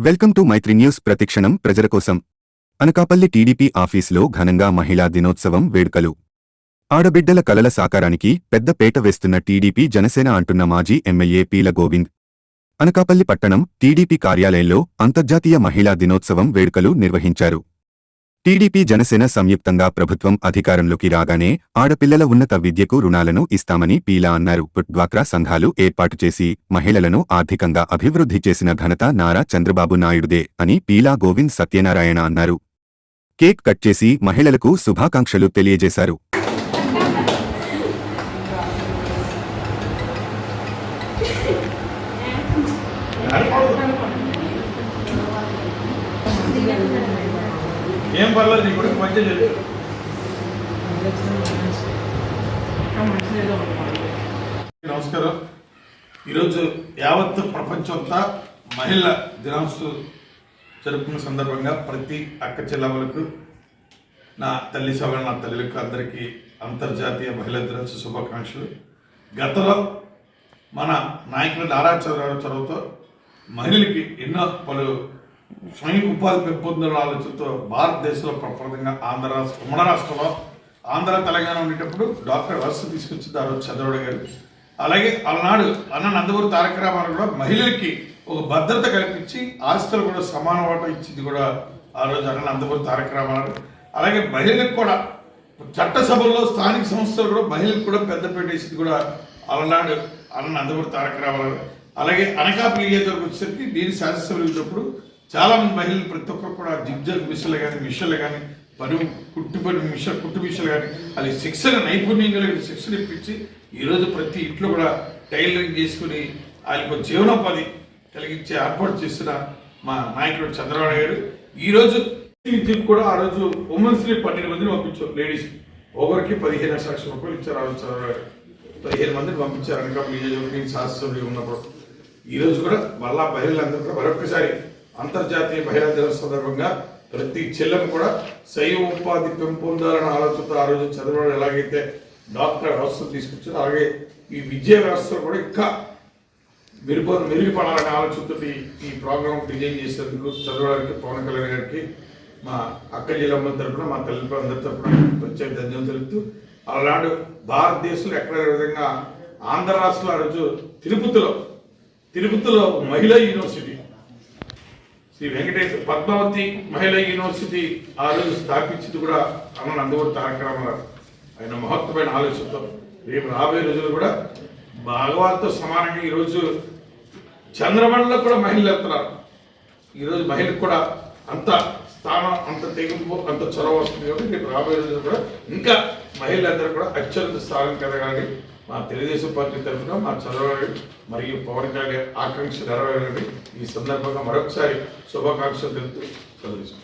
Welcome to Mythri news ప్రతిక్షణం ప్రజల కోసం. అనకాపల్లి టీడీపీ ఆఫీసులో ఘనంగా మహిళా దినోత్సవం వేడుకలు. ఆడబిడ్డల కలల సాకారానికి పెద్ద పేట వేస్తున్న టీడీపీ జనసేన అంటున్న మాజీ ఎమ్మెల్యే పీల గోవింద్. అనకాపల్లి పట్టణం టీడీపీ కార్యాలయంలో అంతర్జాతీయ మహిళా దినోత్సవం వేడుకలు నిర్వహించారు. టీడీపీ జనసేన సంయుక్తంగా ప్రభుత్వం అధికారంలోకి రాగానే ఆడపిల్లల ఉన్నత విద్యకు రుణాలను ఇస్తామని పీలా అన్నారు. డ్వాక్రా సంఘాలు ఏర్పాటు చేసి మహిళలను ఆర్థికంగా అభివృద్ధి చేసిన ఘనత నారా చంద్రబాబు నాయుడుదే అని పీలా గోవింద్ సత్యనారాయణ అన్నారు. కేక్ కట్ చేసి మహిళలకు శుభాకాంక్షలు తెలియజేశారు. ఏం పర్లేదు నీ కొడుకు మంచి చెప్పు నమస్కారం. ఈరోజు యావత్ ప్రపంచమంతా మహిళ దినోత్సవం జరుపుకున్న సందర్భంగా ప్రతి అక్క చెల్లెమ్మలకు నా తల్లి సభ నా తల్లులకు అందరికీ అంతర్జాతీయ మహిళా దినోత్సవ శుభాకాంక్షలు. గతంలో మన నాయకులు నారా చంద్రబాబు చొరవతో మహిళలకి ఎన్నో పలు స్వయం ఉపాధి పెంపొందిన ఆలోచనతో భారతదేశంలో ప్రప్రదంగా ఆంధ్ర రాష్ట్ర ఉమ్మడి రాష్ట్రంలో ఆంధ్ర తెలంగాణ ఉండేటప్పుడు డాక్టర్ వరుస తీసుకొచ్చింది ఆ రోజు చంద్రబాబు గారు. అలాగే అలనాడు అన్న నందమూరి తారక రామారావు కూడా మహిళలకి ఒక భద్రత కల్పించి ఆస్తులు కూడా సమాన వాటా ఇచ్చింది కూడా ఆ రోజు అన్న నందమూరి తారక రామారావు. అలాగే మహిళలకు కూడా చట్టసభల్లో స్థానిక సంస్థలు కూడా మహిళలకు కూడా పెద్దపేట వేసింది కూడా అలనాడు అన్న నందమూరి తారక రామారావు. అలాగే అనకాపల్లి నియోజకవర్గం వచ్చేసరికి నేను శాసనసభలో చాలామంది చాలా మంది మహిళలు ప్రతి ఒక్కరు కూడా జిగ్జాగ్ మిషన్లు కానీ మిషన్లు కానీ పని కుట్టు పని మిషన్ కుట్టు మిషన్లు కానీ అది శిక్షణ నైపుణ్యం కలిగిన శిక్షణ ఇప్పించి ఈరోజు ప్రతి ఇంట్లో కూడా టైలరింగ్ చేసుకుని వాళ్ళకి జీవనోపాధి కలిగించే ఏర్పాటు చేసిన మా నాయకుడు చంద్రబాబు గారు ఈరోజు విద్యుత్ కూడా ఆ రోజు ఉమెన్స్ని పన్నెండు మందిని పంపించారు లేడీస్ ఒకరికి పదిహేను లక్షల రూపాయలు ఇచ్చారు ఆ రోజు చంద్రబాబు పదిహేను మందిని పంపించారు అనకాపల్లి నియోజకవర్గం శాసనసభ్యులు ఉన్నప్పుడు. ఈరోజు కూడా మళ్ళా మహిళలందరూ కూడా మరొకసారి అంతర్జాతీయ మహిళా దినం సందర్భంగా ప్రతి చెల్లెము కూడా శైవ ఉపాధి పెంపొందాలన్న ఆలోచనతో ఆ రోజు చంద్రబాబు ఎలాగైతే డాక్టర్ వ్యవస్థ తీసుకొచ్చారు అలాగే ఈ విద్యా వ్యవస్థ కూడా ఇంకా మెరుగు మెరుగుపడాలనే ఆలోచనతో ఈ ప్రోగ్రామ్ డిజైన్ చేసేందుకు చంద్రబాబు పవన్ కళ్యాణ్ గారికి మా అక్క జిల్లమ్మ తరఫున మా తల్లి అందరి తరఫున ప్రత్యేక ధన్యవాదాలు తెలుపుతూ అలాంటి భారతదేశంలో ఎక్కడ విధంగా ఆంధ్ర రాష్ట్రంలో ఆ రోజు తిరుపతిలో తిరుపతిలో మహిళా యూనివర్సిటీ శ్రీ వెంకటేశ్వర పద్మావతి మహిళా యూనివర్సిటీ ఆ రోజు స్థాపించింది కూడా అన్న నందమూరి తారక రామారావు ఆయన మహత్వమైన ఆలోచనతో రేపు రాబోయే రోజులు కూడా భాగవత్తో సమానంగా ఈరోజు చంద్రమండలో కూడా మహిళలు వెళ్తున్నారు. ఈరోజు మహిళకు కూడా అంత స్థానం అంత తెగింపు అంత చొరవ వస్తుంది కాబట్టి రేపు రాబోయే రోజులు కూడా ఇంకా మహిళలందరూ కూడా అత్యున్నత స్థానం కలగాలి మా తెలుగుదేశం పార్టీ తరఫున మా చంద్రబాబు మరియు పవన్ కళ్యాణ్ ఆకాంక్ష నెరవేరాలని ఈ సందర్భంగా మరొకసారి శుభాకాంక్షలు తెలుపుతూ చదివిస్తాం